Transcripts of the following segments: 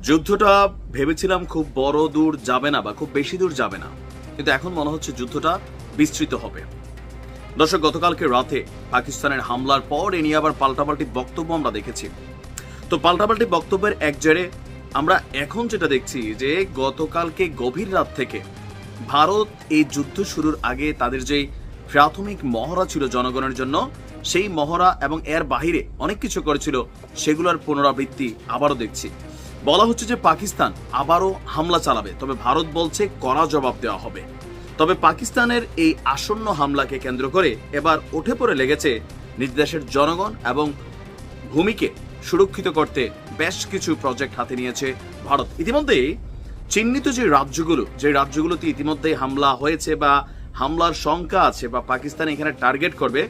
যুদ্ধটা ভেবেছিলাম খুব বড় দূর যাবে না বা খুব বেশি দূর যাবে না। কিন্তু এখন মনে হচ্ছে যুদ্ধটা বিস্তৃত হবে। দর্শক, গতকালকে রাতে পাকিস্তানের হামলার পর এ নিয়ে আবার পাল্টাপাল্টি বক্তব্য আমরা দেখেছি। তো পাল্টাপাল্টি বক্তব্যের এক জেরে আমরা এখন যেটা দেখছি যে গতকালকে গভীর রাত থেকে ভারত এই যুদ্ধ শুরুর আগে তাদের যে প্রাথমিক মহড়া ছিল জনগণের জন্য, সেই মহড়া এবং এর বাহিরে অনেক কিছু করেছিল, সেগুলোর পুনরাবৃত্তি আবারও দেখছি। বলা হচ্ছে যে পাকিস্তান আবারও হামলা চালাবে, তবে ভারত বলছে কড়া জবাব দেওয়া হবে। তবে পাকিস্তানের এই আসন্ন হামলাকে কেন্দ্র করে এবার উঠে পড়ে লেগেছে নিজ দেশের জনগণ এবং ভূমিকে সুরক্ষিত করতে বেশ কিছু প্রজেক্ট হাতে নিয়েছে ভারত। ইতিমধ্যেই চিহ্নিত যে রাজ্যগুলো, যে রাজ্যগুলোতে ইতিমধ্যেই হামলা হয়েছে বা হামলার শঙ্কা আছে বা পাকিস্তান এখানে টার্গেট করবে,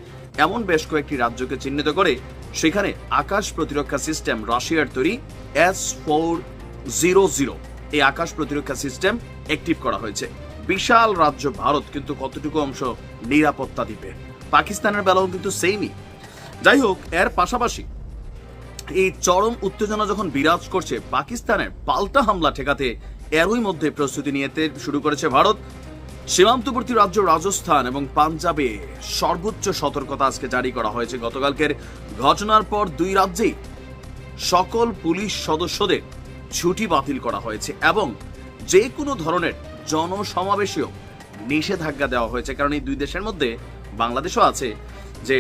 এমন বেশ কয়েকটি রাজ্যকে চিহ্নিত করে সেখানে আকাশ প্রতিরক্ষা সিস্টেম রাশিয়ার তৈরি এস ফোর জিরো জিরো এই আকাশ প্রতিরক্ষা সিস্টেম অ্যাক্টিভ করা হয়েছে। বিশাল রাজ্য ভারত কিন্তু কতটুকু অংশ নিরাপত্তা দিবে? পাকিস্তানের বেলাও কিন্তু সেমই যাই হোক, এর পাশাপাশি এই চরম উত্তেজনা যখন বিরাজ করছে, পাকিস্তানের পাল্টা হামলা ঠেকাতে এরই মধ্যে প্রস্তুতি নিতে শুরু করেছে ভারত। সীমান্তবর্তী রাজ্য রাজস্থান এবং পাঞ্জাবে সর্বোচ্চ সতর্কতা আজকে জারি করা হয়েছে। গতকালকের ঘটনার পর দুই রাজ্যেই সকল পুলিশ সদস্যদের ছুটি বাতিল করা হয়েছে এবং যে কোনো ধরনের জনসমাবেশেও নিষেধাজ্ঞা দেওয়া হয়েছে। কারণ এই দুই দেশের মধ্যে বাংলাদেশও আছে যে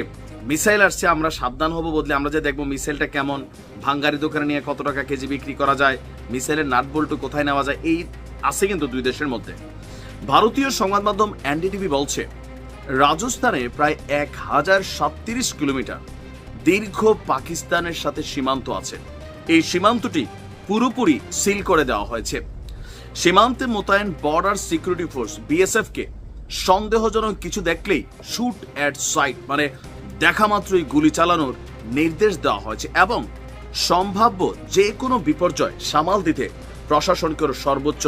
মিসাইল আসছে, আমরা সাবধান হব বদলে আমরা যে দেখব মিসাইলটা কেমন, ভাঙ্গারি দোকানে নিয়ে কত টাকা কেজি বিক্রি করা যায়, মিসাইলের নাট বল্টু কোথায় নেওয়া যায়, এই আছে কিন্তু দুই দেশের মধ্যে। ভারতীয় সংবাদ মাধ্যম এনডিটিভি বলছে, রাজস্থানে প্রায় এক হাজার সাতত্রিশ কিলোমিটার দীর্ঘ পাকিস্তানের সাথে সীমান্ত আছে। এই সীমান্তটি পুরোপুরি সিল করে দেওয়া হয়েছে। সীমান্তে মোতায়েন বর্ডার সিকিউরিটি ফোর্স বিএসএফ কে সন্দেহজনক কিছু দেখলেই শুট অ্যাট সাইট মানে দেখা মাত্রই গুলি চালানোর নির্দেশ দেওয়া হয়েছে এবং সম্ভাব্য যে কোনো বিপর্যয় সামাল দিতে প্রশাসনকে সর্বোচ্চ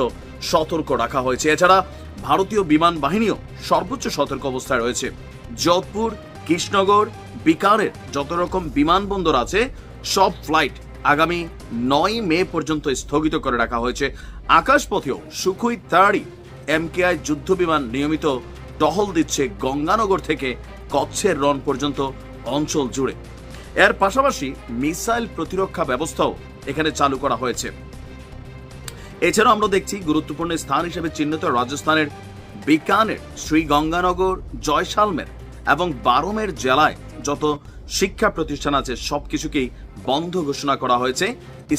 সতর্ক রাখা হয়েছে। এছাড়া ভারতীয় বিমান বাহিনীও সর্বোচ্চ সতর্ক অবস্থায় রয়েছে। যোধপুর কৃষ্ণগড় বিকারের যত রকম বিমানবন্দর আছে, সব ফ্লাইট আগামী নয় মে পর্যন্ত স্থগিত করে রাখা হয়েছে। আকাশপথেও সুখুই তাড়ি এমকেআই যুদ্ধ বিমান নিয়মিত টহল দিচ্ছে গঙ্গানগর থেকে কচ্ছের রন পর্যন্ত অঞ্চল জুড়ে। এর পাশাপাশি মিসাইল প্রতিরক্ষা ব্যবস্থাও এখানে চালু করা হয়েছে। এছাড়াও আমরা দেখছি গুরুত্বপূর্ণ স্থান হিসেবে চিহ্নিত রাজস্থানের বিকানের শ্রী গঙ্গানগর জয়সালমের এবং বারমের জেলায় যত শিক্ষা প্রতিষ্ঠান আছে, সবকিছুকেই বন্ধ ঘোষণা করা হয়েছে,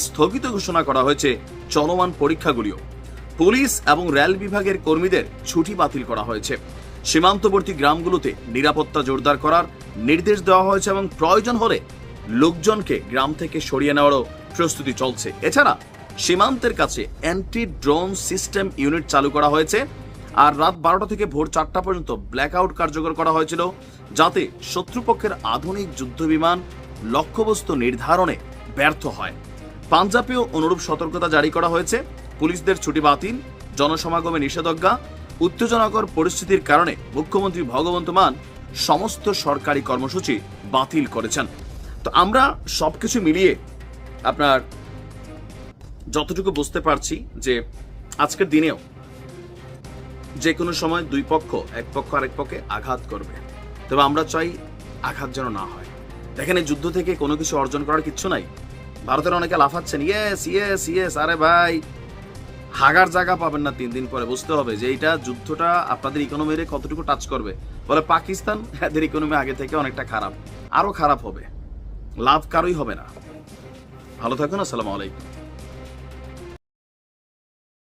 স্থগিত ঘোষণা করা হয়েছে চলমান পরীক্ষাগুলিও। পুলিশ এবং রেল বিভাগের কর্মীদের ছুটি বাতিল করা হয়েছে। সীমান্তবর্তী গ্রামগুলোতে নিরাপত্তা জোরদার করার নির্দেশ দেওয়া হয়েছে এবং প্রয়োজন হলে লোকজনকে গ্রাম থেকে সরিয়ে নেওয়ারও প্রস্তুতি চলছে। এছাড়া সীমান্তের কাছে অ্যান্টি ড্রোন সিস্টেম ইউনিট চালু করা হয়েছে আর রাত বারোটা থেকে ভোর চারটা পর্যন্ত ব্ল্যাকআউট কার্যকর করা হয়েছিল, যাতে শত্রুপক্ষের আধুনিক যুদ্ধবিমান লক্ষ্যবস্তু নির্ধারণে ব্যর্থ হয়। পাঞ্জাবেও অনুরূপ সতর্কতা জারি করা হয়েছে। পুলিশদের ছুটি বাতিল, জনসমাগমে নিষেধাজ্ঞা, উত্তেজনাকর পরিস্থিতির কারণে মুখ্যমন্ত্রী ভগবন্ত মান সমস্ত সরকারি কর্মসূচি বাতিল করেছেন। তো আমরা সবকিছু মিলিয়ে আপনার যতটুকু বুঝতে পারছি যে আজকের দিনেও যে কোনো সময় দুই পক্ষ, এক পক্ষ আরেক পক্ষে আঘাত করবে। তবে আমরা চাই আঘাত যেন না হয়। দেখেন, এই যুদ্ধ থেকে কোনো কিছু অর্জন করার কিচ্ছু নাই। ভারতের অনেকে লাফাচ্ছেন ইয়েস ইয়েস ইয়েস আরে ভাই, হাগার জায়গা পাবেন না তিন দিন পরে। বুঝতে হবে যে এইটা যুদ্ধটা আপনাদের ইকোনমিরে কতটুকু টাচ করবে। বলে পাকিস্তান এদের ইকোনমি আগে থেকে অনেকটা খারাপ, আরও খারাপ হবে। লাভ কারোই হবে না। ভালো থাকুন, আসসালামু আলাইকুম।